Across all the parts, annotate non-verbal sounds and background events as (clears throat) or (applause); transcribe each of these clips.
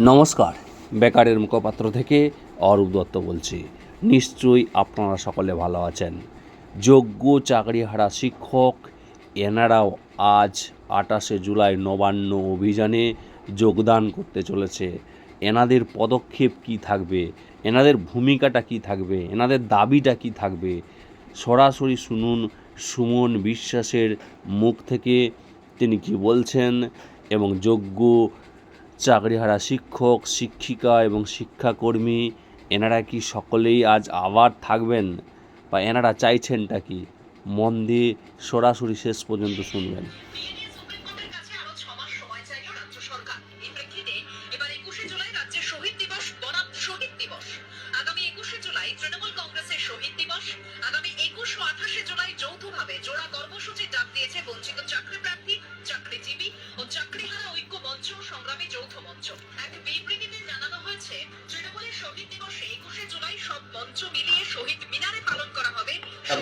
নমস্কার। বেকারের মুখপাত্র থেকে অরূপ দত্ত বলছি। নিশ্চয়ই আপনারা সকলে ভালো আছেন। যোগ্য চাকরিহারা শিক্ষক, এনারাও আজ আটাশে জুলাই নবান্ন অভিযানে যোগদান করতে চলেছে। এনাদের পদক্ষেপ কি থাকবে? এনাদের ভূমিকাটা কি থাকবে? এনাদের দাবিটা কি থাকবে? সরাসরি শুনুন সুমন বিশ্বাসের মুখ থেকে। তিনি কি বলছেন? এবং যোগ্য চাকরিহারা শিক্ষক, শিক্ষিকা এবং শিক্ষাকর্মী, এনারা কি সকলেই আজ আবার থাকবেন? বা এনারা চাইছেনটা কি? মন দিয়ে সরাসরি শেষ পর্যন্ত শুনবেন।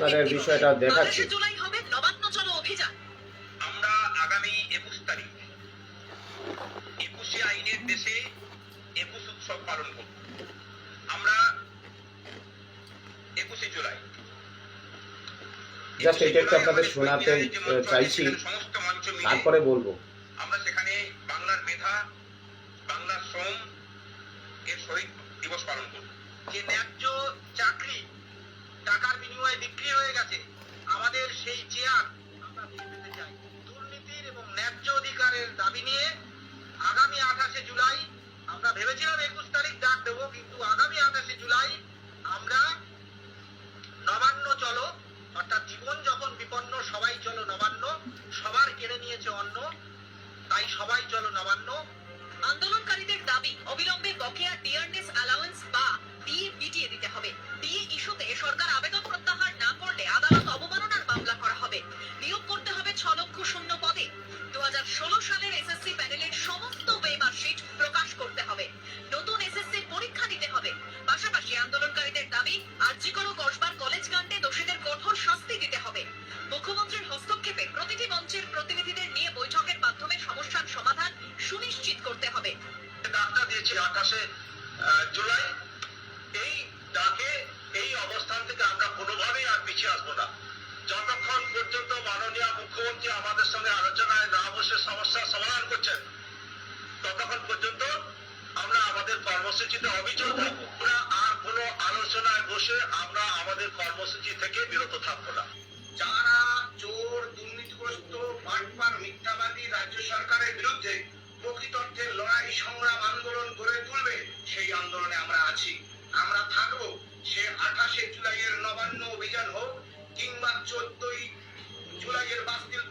আপনাদের বিষয়টা দেখাচ্ছি। আঠাশে জুলাই হবে নবান্ন চলো অভিযান। আমরা আগামী একুশ তারিখ একুশে আইনের দেশে একুশ উৎসব পালন করব। আমরা একুশে জুলাই। জাস্ট এটা একটু আপনাদের শোনাতে চাইছি। তারপরে বলব। কিন্তু আগামী আঠাশে জুলাই আমরা নবান্ন চলো, অর্থাৎ জীবন যখন বিপন্ন, সবাই চলো নবান্ন, সবার কেড়ে নিয়েছে অন্ন, তাই সবাই চলো নবান্ন। আন্দোলনকারীদের দাবি, অবিলম্বে বকেয়া ডিয়ারনেস অ্যালাউন্স বা ডিএ মিটিয়ে দিতে হবে। ডিএ ইস্যুতে সরকার আবেদন সরকারের বিরুদ্ধে প্রকৃতর্থে লড়াই, সংগ্রাম, আন্দোলন গড়ে তুলবে, সেই আন্দোলনে আমরা আছি। আমরা থাকব। সে আঠাশে জুলাইয়ের নবান্ন অভিযান হোক, কিংবা চোদ্দই জুলাইয়ের বাস্তিল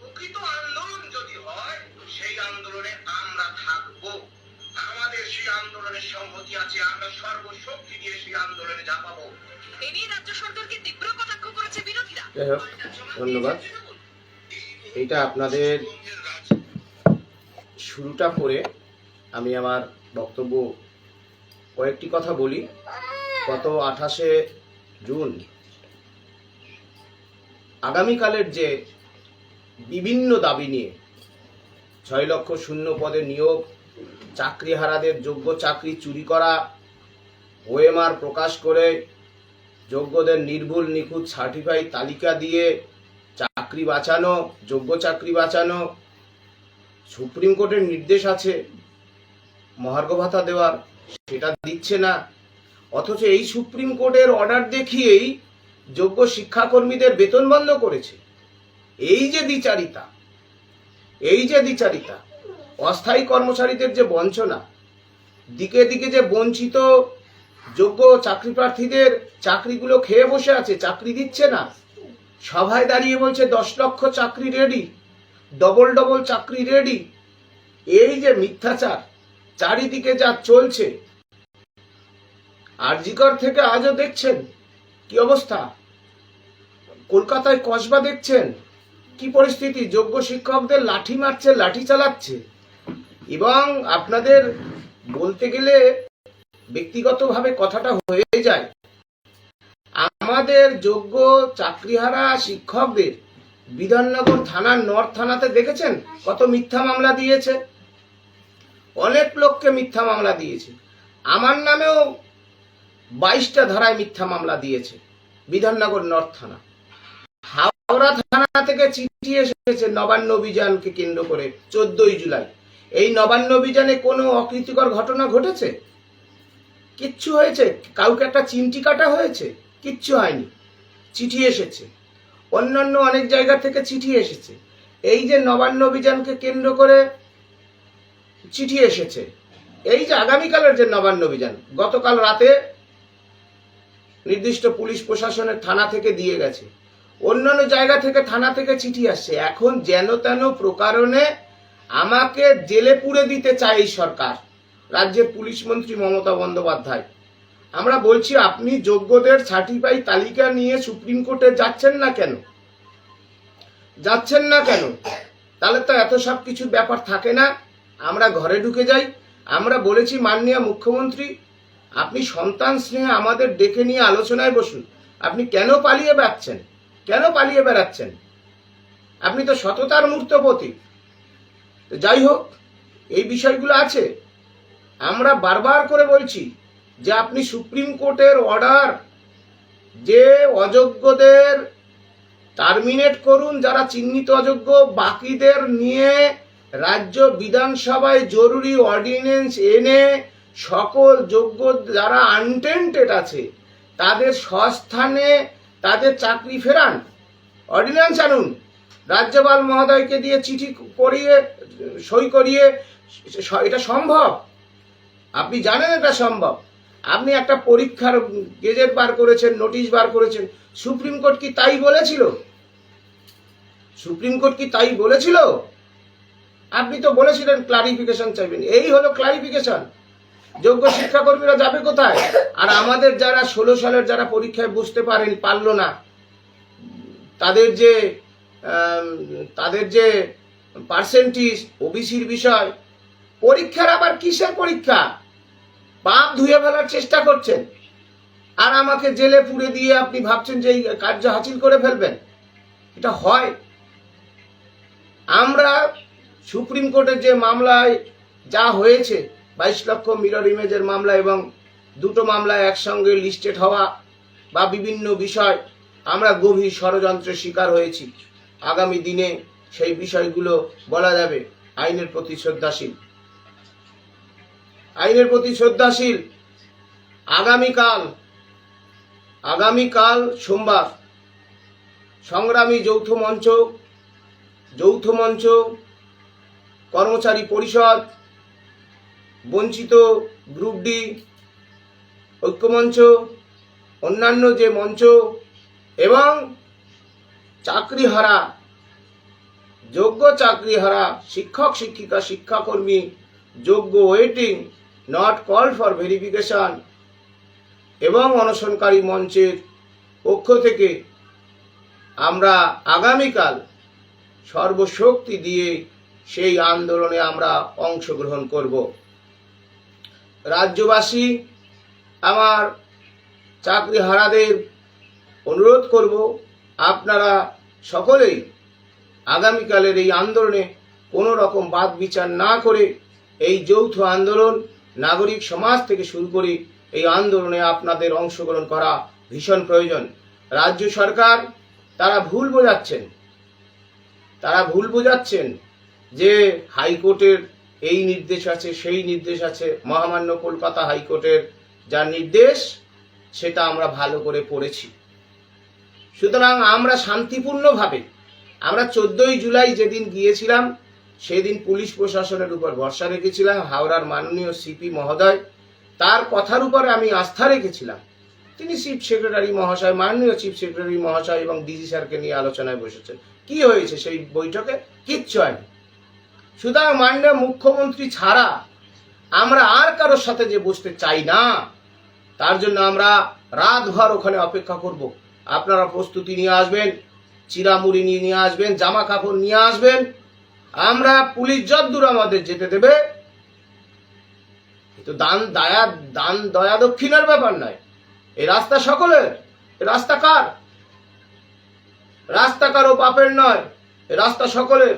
প্রকৃত আন্দোলন যদি হয়, সেই আন্দোলনে আমরা থাকব। আমাদের সেই আন্দোলনের সংহতি আছে, আমরা সর্বশক্তি দিয়ে সেই আন্দোলনে ঝাঁপাবো। যাই হোক, ধন্যবাদ। এইটা আপনাদের শুরুটা করে আমি আমার বক্তব্য কয়েকটি কথা বলি। গত আঠাশে জুন আগামীকালের যে বিভিন্ন দাবি নিয়ে ছয় লক্ষ শূন্য পদে নিয়োগ, চাকরিহারাদের যোগ্য চাকরি চুরি করা, ওএমআর প্রকাশ করে যোগ্যদের নির্ভুল নিখুঁত সার্টিফাই তালিকা দিয়ে চাকরি বাঁচানো, যোগ্য চাকরি বাঁচানো, সুপ্রিম কোর্টের নির্দেশ আছে, মহার্ঘ ভাতা দেওয়ার, সেটা দিচ্ছে না। অথচ এই সুপ্রিম কোর্টের অর্ডার দেখিয়েই যোগ্য শিক্ষাকর্মীদের বেতন বন্ধ করেছে। এই যে দ্বিচারিতা, এই যে দ্বিচারিতা, অস্থায়ী কর্মচারীদের যে বঞ্চনা, দিকে দিকে যে বঞ্চিত যোগ্য চাকরি প্রার্থীদের চাকরিগুলো খেয়ে বসে আছে, চাকরি দিচ্ছে না। সভায় দাঁড়িয়ে বলছে, দশ লক্ষ চাকরি রেডি ডবল ডবল চাকরি রেডি এই যে মিথ্যাচার, চারিদিকে যা চলছে। আরজিকর থেকে আজও দেখছেন কি অবস্থা? কলকাতায় কসবা দেখছেন কি পরিস্থিতি? যোগ্য শিক্ষকদের লাঠি মারছে, লাঠি চালাচ্ছে। এবং আপনাদের বলতে গেলে ব্যক্তিগতভাবে কথাটা হয়ে যায়। আমাদের যোগ্য চাকরিহারা শিক্ষকদের বিধাননগর থানার নর্থ থানাতে দেখেছেন কত মিথ্যা মামলা দিয়েছে? অনেক লোককে মিথ্যা মামলা দিয়েছে। আমার নামেও বাইশটা ধারায় মিথ্যা মামলা দিয়েছে বিধাননগর নর্থ থানা। হাওড়া থানা থেকে চিঠি এসেছে নবান্ন অভিযানকে কেন্দ্র করে, চোদ্দই জুলাই। এই নবান্ন অভিযানে কোনো অকৃতিকর ঘটনা ঘটেছে? কিচ্ছু হয়েছে? কাউকে একটা চিমটি কাটা হয়েছে? কিচ্ছু হয়নি। চিঠি এসেছে। অন্যান্য অনেক জায়গা থেকে চিঠি এসেছে। এই যে নবান্ন অভিযানকে কেন্দ্র করে চিঠি এসেছে, এই যে আগামীকালের যে নবান্ন অভিযান, গতকাল রাতে নির্দিষ্ট পুলিশ প্রশাসনের থানা থেকে দিয়ে গেছে। অন্যান্য জায়গা থেকে থানা থেকে চিঠি আসছে। এখন যেন তেন প্রকারণে আমাকে জেলে পুরে দিতে চায় এই সরকার। রাজ্যের পুলিশ মন্ত্রী মমতা বন্দ্যোপাধ্যায়। আমরা বলছি, আপনি যোগ্যদের সার্টিফাই তালিকা নিয়ে সুপ্রিম কোর্টে যাচ্ছেন না কেন? যাচ্ছেন না কেন? তাহলে তো এত সব কিছু ব্যাপার থাকে না। আমরা ঘরে ঢুকে যাই। আমরা বলেছি, মাননীয় মুখ্যমন্ত্রী, আপনি সন্তান স্নেহে আমাদের ডেকে নিয়ে আলোচনায় বসুন। আপনি কেন পালিয়ে বেড়াচ্ছেন? কেন পালিয়ে বেড়াচ্ছেন? আপনি তো সততার মূর্ত প্রতীক যাই হোক, এই বিষয়গুলো আছে। আমরা বারবার করে বলছি যে আপনি সুপ্রিম কোর্টের অর্ডার যে অযোগ্যদের টার্মিনেট করুন, যারা চিহ্নিত অযোগ্য, বাকিদের নিয়ে রাজ্য বিধানসভায় জরুরি অর্ডিন্যান্স এনে সকল যোগ্য যারা আনটেন্টেড আছে, তাদের স্বস্থানে তাদের চাকরি ফেরান। অর্ডিন্যান্স আনুন। রাজ্যপাল মহোদয়কে দিয়ে চিঠি করিয়ে, সই করিয়ে, এটা সম্ভব? আপনি জানেন এটা সম্ভব। আপনি একটা পরীক্ষার গেজেট বার করেছেন, নোটিশ বার করেছেন, সুপ্রিম কোর্ট কি তাই বলেছিল? সুপ্রিম কোর্ট কি তাই বলেছিল? আপনি তো বলেছিলেন ক্লারিফিকেশন চাইবেন। এই হলো ক্লারিফিকেশন যোগ্য শিক্ষাকর্মীরা যাবে কোথায়? আর আমাদের যারা ষোলো সালের যারা পরীক্ষায় বুঝতে পারেন পারল না, তাদের যে তাদের যে পার্সেন্টেজ ওবিসির বিষয়, পরীক্ষার আবার কিসের পরীক্ষা? পাপ ধুয়ে ফেলার চেষ্টা করছেন। আর আমাকে জেলে পুড়ে দিয়ে আপনি ভাবছেন যে এই কার্য হাসিল করে ফেলবেন। এটা হয়। আমরা সুপ্রিম কোর্টের যে মামলায় যা হয়েছে, বাইশ লক্ষ মিরর ইমেজের মামলা এবং দুটো মামলায় একসঙ্গে লিস্টেড হওয়া বা বিভিন্ন বিষয়, আমরা গভীর ষড়যন্ত্রের শিকার হয়েছি। আগামী দিনে সেই বিষয়গুলো বলা যাবে আইনের প্রতি শ্রদ্ধাশীল। আইনের প্রতি শ্রদ্ধাশীল। আগামীকাল আগামীকাল সোমবার, সংগ্রামী যৌথ মঞ্চ যৌথ মঞ্চ, কর্মচারী পরিষদ, বঞ্চিত গ্রুপ ডি ঐক্যমঞ্চ অন্যান্য যে মঞ্চ এবং চাকরিহারা, যোগ্য চাকরিহারা, শিক্ষক, শিক্ষিকা, শিক্ষাকর্মী, যোগ্য waiting not call for verification এবং অনশনকারী মঞ্চের পক্ষ থেকে আমরা আগামীকাল সর্বশক্তি দিয়ে সেই আন্দোলনে আমরা অংশগ্রহণ করব। রাজ্যবাসী, আমার চাকরিহারাদের অনুরোধ করব, আপনারা সকলেই আগামীকালের এই আন্দোলনে কোনো রকম বাদ বিচার না করে এই যৌথ আন্দোলন নাগরিক সমাজ থেকে শুরু করে এই আন্দোলনে আপনাদের অংশগ্রহণ করা ভীষণ প্রয়োজন। রাজ্য সরকার, তারা ভুল বোঝাচ্ছেন। তারা ভুল বোঝাচ্ছেন যে হাইকোর্টের এই নির্দেশ আছে, সেই নির্দেশ আছে, মহামান্য কলকাতা হাইকোর্টের যা নির্দেশ, সেটা আমরা ভালো করে পড়েছি। সুতরাং আমরা শান্তিপূর্ণভাবে, আমরা চোদ্দই জুলাই যেদিন গিয়েছিলাম সেদিন পুলিশ প্রশাসনের উপর ভরসা রেখেছিলাম, হাওড়ার মাননীয় সিপি মহোদয়। তার কথার উপরে আমি আস্থা রেখেছিলাম। তিনি চিফ সেক্রেটারি মহাশয়, মাননীয় চিফ সেক্রেটারি মহাশয় এবং ডিজি স্যারকে নিয়ে আলোচনায় বসেছেন। কি হয়েছে সেই বৈঠকে? কিচ্ছু হয়নি। সুতরাং মাননীয় মুখ্যমন্ত্রী ছাড়া আমরা আর কারোর সাথে যে বসতে চাই না। তার জন্য আমরা রাতভর ওখানে অপেক্ষা করব। আপনারা প্রস্তুতি নিয়ে আসবেন, চিরামুড়ি নিয়ে নিয়ে আসবেন জামা কাপড় নিয়ে আসবেন আমরা পুলিশ যদ্দূর আমাদের যেতে দেবে তো দান দায়া, দান দয়া দক্ষিণার ব্যাপার নয়। এই রাস্তা সকলের রাস্তা কার? রাস্তা কারও পাপের নয় রাস্তা সকলের।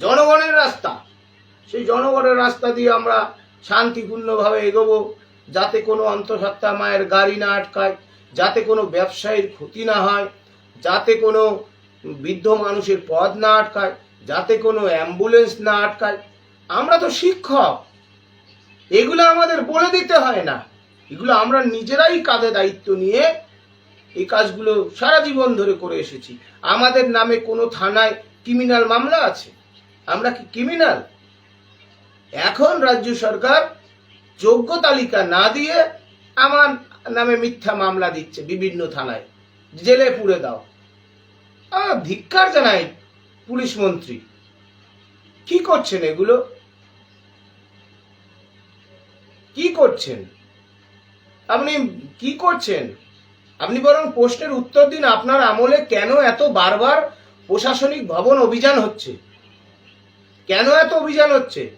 জনগণের রাস্তা। সেই জনগণের রাস্তা দিয়ে আমরা শান্তিপূর্ণভাবে এগোবো, যাতে কোনো অন্তঃসত্ত্বা মায়ের গাড়ি না আটকায়, যাতে কোনো ব্যবসায়ীর ক্ষতি না হয়, যাতে কোনো বৃদ্ধ মানুষের পথ না আটকায়। যাতে কোনো অ্যাম্বুলেন্স না আটকায়। আমরা তো শিক্ষক। এগুলো আমাদের বলে দিতে হয় না। এগুলো আমরা নিজেরাই কাঁধে দায়িত্ব নিয়ে এই কাজগুলো সারা জীবন ধরে করে এসেছি। আমাদের নামে কোনো থানায় ক্রিমিনাল মামলা আছে? আমরা কি ক্রিমিনাল? এখন রাজ্য সরকার যোগ্য তালিকা না দিয়ে আমার নামে মিথ্যা মামলা দিচ্ছে বিভিন্ন থানায়। জেলে পুড়ে দাও। ধিক্কার জানাই পুলিশ মন্ত্রী। কি করছেন এগুলো? কি করছেন? আপনি কি করছেন? আপনি বরং প্রশ্নের উত্তর দিন, আপনার আমলে কেন এত বারবার প্রশাসনিক ভবন অভিযান হচ্ছে? কেন এত অভিযান হচ্ছে?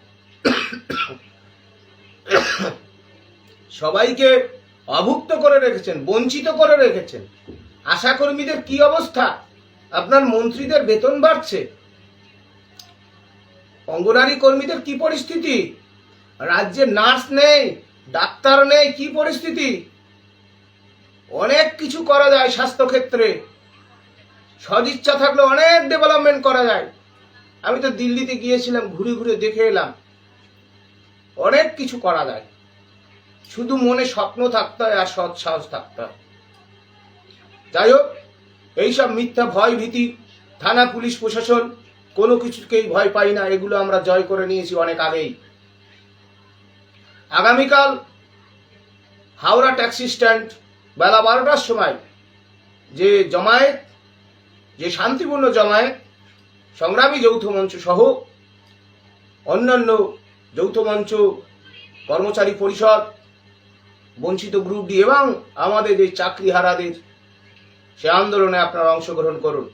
সবাইকে অভুক্ত করে রেখেছেন, বঞ্চিত করে রেখেছেন। আশাকর্মীদের কি অবস্থা? আপনার মন্ত্রীদের বেতন বাড়ছে। অঙ্গনারী কর্মীদের কি পরিস্থিতি? রাজ্যে নার্স নেই, ডাক্তার নেই, কি পরিস্থিতি? অনেক কিছু করা যায় স্বাস্থ্যক্ষেত্রে। সদিচ্ছা থাকলে অনেক ডেভেলপমেন্ট করা যায়। আমি তো দিল্লিতে গিয়েছিলাম, ঘুরে ঘুরে দেখে এলাম। অনেক কিছু করা যায়। শুধু মনে স্বপ্ন থাকতে হয় আর সৎ সাহস থাকতে হয়। যাই হোক এইসব মিথ্যা ভয় ভীতি, থানা, পুলিশ, প্রশাসন, কোনো কিছুকেই ভয় পাই না, এগুলো আমরা জয় করে নিয়েছি অনেক আগেই। আগামীকাল হাওড়া ট্যাক্সি স্ট্যান্ড বেলা বারোটার সময় যে জমায়েত, যে শান্তিপূর্ণ জমায়েত, সংগ্রামী যৌথ মঞ্চ সহ অন্যান্য যৌথ মঞ্চ, কর্মচারী পরিষদ, বঞ্চিত গ্রুপ ডি এবং আমাদের যে চাকরিহারাদের সে আন্দোলনে আপনারা অংশগ্রহণ করুন।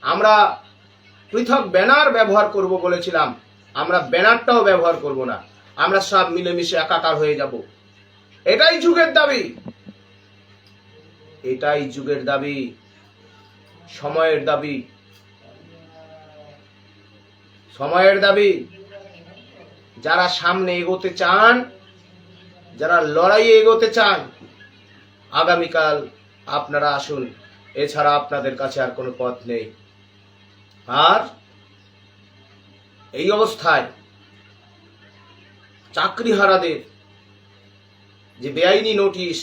আমরা পৃথক ব্যানার ব্যবহার করব বলেছিলাম। আমরা ব্যানারটাও ব্যবহার করব না। আমরা সব মিলেমিশে একাকার হয়ে যাব। এটাই যুগের দাবি। এটাই যুগের দাবি। সময়ের দাবি। সময়ের দাবি। যারা সামনে এগোতে চান, যারা লড়াইয়ে এগোতে চান, আগামীকাল আপনারা আসুন, এছাড়া আপনাদের কাছে আর কোনো পথ নেই। আর এই অবস্থায় চাকরিহারাদের যে বেআইনি নোটিশ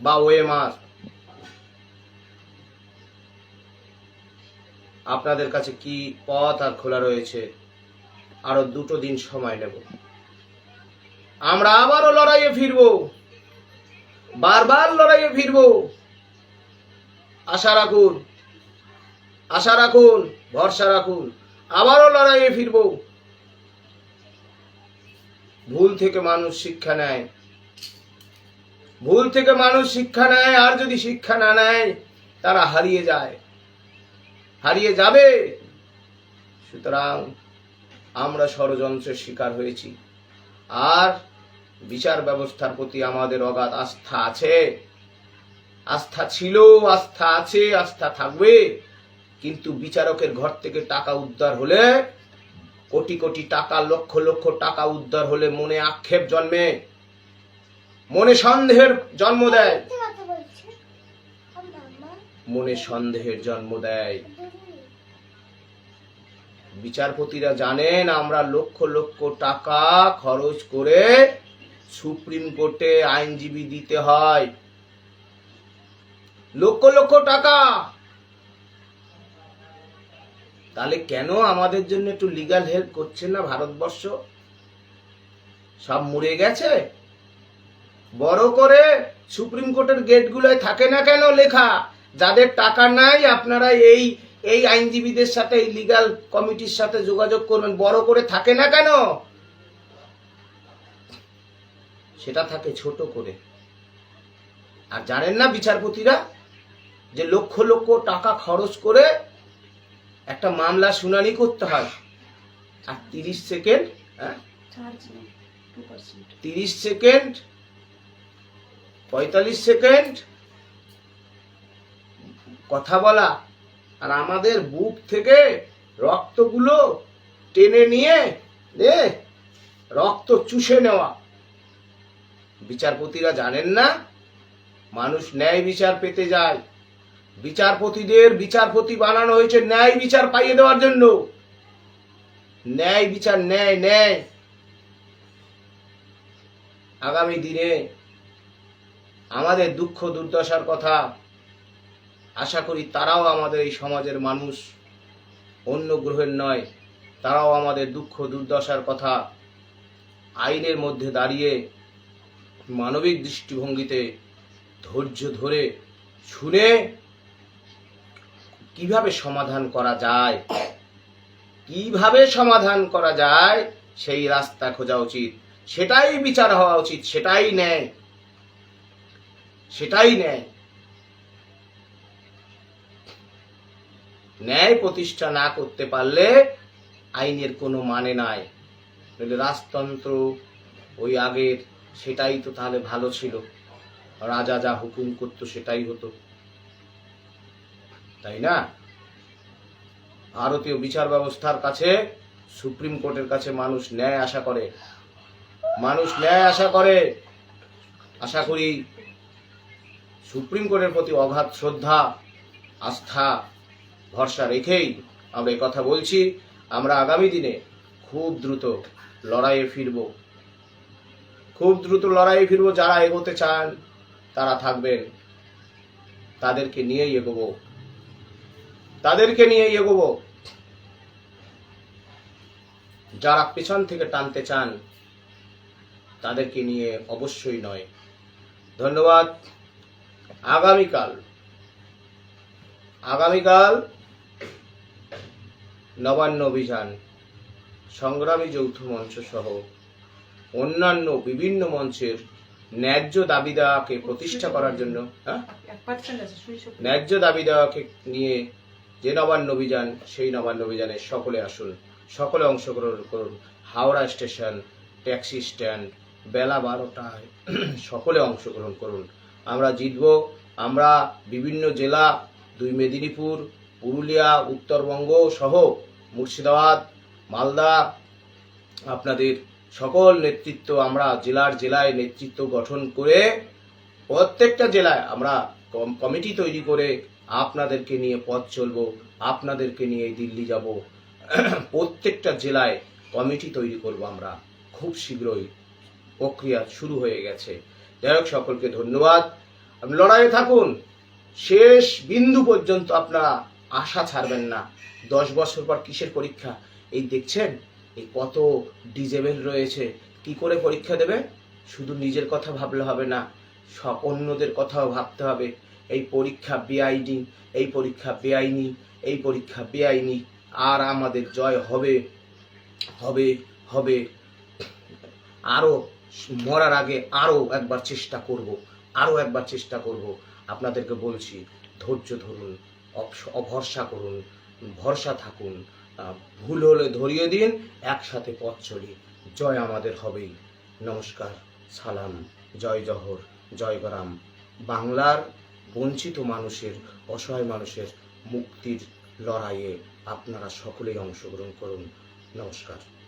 বা ওএমআর, আপনাদের কাছে কি পথ আর খোলা রয়েছে, আরও দুটো দিন সময় নেব। আমরা আবারও লড়াইয়ে ফিরবো, বারবার লড়াইয়ে ফিরবো। আশা রাখুন আশা রাখুন, ভরসা রাখুন, আবারও লড়াইয়ে ফিরবো। ভুল থেকে মানুষ শিক্ষা নেয়। ভুল থেকে মানুষ শিক্ষা নেয়, আর যদি শিক্ষা না নেয়, তারা হারিয়ে যায়। হারিয়ে যাবে। সুতরাং আমরা ষড়যন্ত্রের শিকার হয়েছি। আর বিচার ব্যবস্থার প্রতি আমাদের অগাধ আস্থা আছে। আস্থা ছিল আস্থা আছে আস্থা থাকবে। কিন্তু বিচারকের ঘর থেকে টাকা উদ্ধার হলে কোটি কোটি টাকা লক্ষ লক্ষ টাকা উদ্ধার হলে মনে আক্ষেপ জন্মে। মনে সন্দেহের জন্ম দেয়। মনে সন্দেহের জন্ম দেয়। বিচারপতিরা জানেন আমরা লক্ষ লক্ষ টাকা খরচ করে সুপ্রিম কোর্টে আইনজীবী দিতে হয়। লক্ষ লক্ষ টাকা। তাহলে কেন আমাদের জন্য একটু লিগাল হেল্প করছে না ভারতবর্ষ? সব মরে গেছে? বড় করে সুপ্রিম কোর্টের গেটগুলোয় থাকে না কেন লেখা? যাদের টাকা নাই, আপনারা এই এই আইনজীবীদের সাথে, এই লিগ্যাল কমিটির সাথে যোগাযোগ করবেন। বড় করে থাকে না কেন? সেটা থাকে ছোট করে। আর জানেন না বিচারপতিরা? যে লক্ষ লক্ষ টাকা খরচ করে একটা মামলা শুনানি করতে হয়। আর তিরিশ সেকেন্ড হ্যাঁ? তিরিশ সেকেন্ড, পঁয়তাল্লিশ সেকেন্ড কথা বলা। আর আমাদের বুক থেকে রক্তগুলো টেনে নিয়ে রক্ত চুষে নেওয়া। বিচারপতিরা জানেন না, মানুষ ন্যায় বিচার পেতে যায়। বিচারপতিদের বিচারপতি বানানো হয়েছে ন্যায় বিচার পাইয়ে দেওয়ার জন্য। ন্যায় বিচার, ন্যায় ন্যায়। আগামী দিনে আমাদের দুঃখ দুর্দশার কথা আশা করি তারাও আমাদের এই সমাজের মানুষ, অন্য গ্রহের নয়, তারাও আমাদের দুঃখ দুর্দশার কথা আইনের মধ্যে দাঁড়িয়ে মানবিক দৃষ্টিভঙ্গিতে ধৈর্য ধরে শুনে কীভাবে সমাধান করা যায়? কীভাবে সমাধান করা যায়? সেই রাস্তা খোঁজা উচিত। সেটাই বিচার হওয়া উচিত, সেটাই নেয় সেটাই নেয় ন্যায় প্রতিষ্ঠা না করতে পারলে আইনের কোনো মানে নাই। নইলে রাজতন্ত্র ওই আগের, সেটাই তো তাহলে ভালো ছিল। রাজা যা হুকুম করতো সেটাই হতো। তাই না? ভারতীয় বিচার ব্যবস্থার কাছে, সুপ্রিম কোর্টের কাছে মানুষ ন্যায় আশা করে। মানুষ ন্যায় আশা করে। আশা করি সুপ্রিম কোর্টের প্রতি অগাধ শ্রদ্ধা, আস্থা, ভরসা রেখেই আমরা কথা বলছি। আমরা আগামী দিনে খুব দ্রুত লড়াইয়ে ফিরব। খুব দ্রুত লড়াইয়ে ফিরব। যারা এগোতে চান, তারা থাকবেন। তাদেরকে নিয়েই এগোবো। তাদেরকে নিয়ে এগোবো। যারা পেছন থেকে টানতে চান তাদেরকে নিয়ে অবশ্যই নয়। ধন্যবাদ। আগামীকাল আগামীকাল নবান্ন অভিযান সংগ্রামী যৌথ মঞ্চ সহ অন্যান্য বিভিন্ন মঞ্চের ন্যায্য দাবি দেওয়াকে প্রতিষ্ঠা করার জন্য হ্যাঁ? ন্যায্য দাবি দেওয়াকে নিয়ে যে নবান্ন অভিযান, সেই নবান্ন অভিযানে সকলে আসুন, সকলে অংশগ্রহণ করুন। হাওড়া স্টেশন, ট্যাক্সি স্ট্যান্ড, বেলা বারোটায় (clears throat) সকলে অংশগ্রহণ করুন। আমরা জিতব। আমরা বিভিন্ন জেলা, দুই মেদিনীপুর, পুরুলিয়া, উত্তরবঙ্গ সহ মুর্শিদাবাদ, মালদা, আপনাদের সকল নেতৃত্ব আমরা জেলার জেলায় নেতৃত্ব গঠন করে প্রত্যেকটা জেলায় আমরা কমিটি তৈরি করে আপনাদেরকে নিয়ে পথ চলব, আপনাদেরকে নিয়ে দিল্লি যাব। প্রত্যেকটা জেলায় কমিটি তৈরি করব আমরা। খুব শীঘ্রই প্রক্রিয়া শুরু হয়ে গেছে। যাই হোক, সকলকে ধন্যবাদ। আপনি লড়াইয়ে থাকুন। শেষ বিন্দু পর্যন্ত আপনারা আশা ছাড়বেন না। দশ বছর পর কিসের পরীক্ষা? এই দেখছেন? এই কত ডিজেবেল রয়েছে। কি করে পরীক্ষা দেবে? শুধু নিজের কথা ভাবলে হবে না অন্যদের কথাও ভাবতে হবে। এই পরীক্ষা বেআইনি, এই পরীক্ষা বেআইনি, এই পরীক্ষা বেআইনি। আর আমাদের জয় হবে হবে হবে। আরও মরার আগে আরও একবার চেষ্টা করব, আরও একবার চেষ্টা করব। আপনাদেরকে বলছি, ধৈর্য ধরুন অভরসা করুন, ভরসা থাকুন। ভুল হলে ধরিয়ে দিন, একসাথে পথ চলি। জয় আমাদের হবেই। নমস্কার, সালাম, জয় জহর, জয় গরাম। বাংলার বঞ্চিত মানুষের অসহায় মানুষের মুক্তির লড়াইয়ে আপনারা সকলেই অংশগ্রহণ করুন। নমস্কার।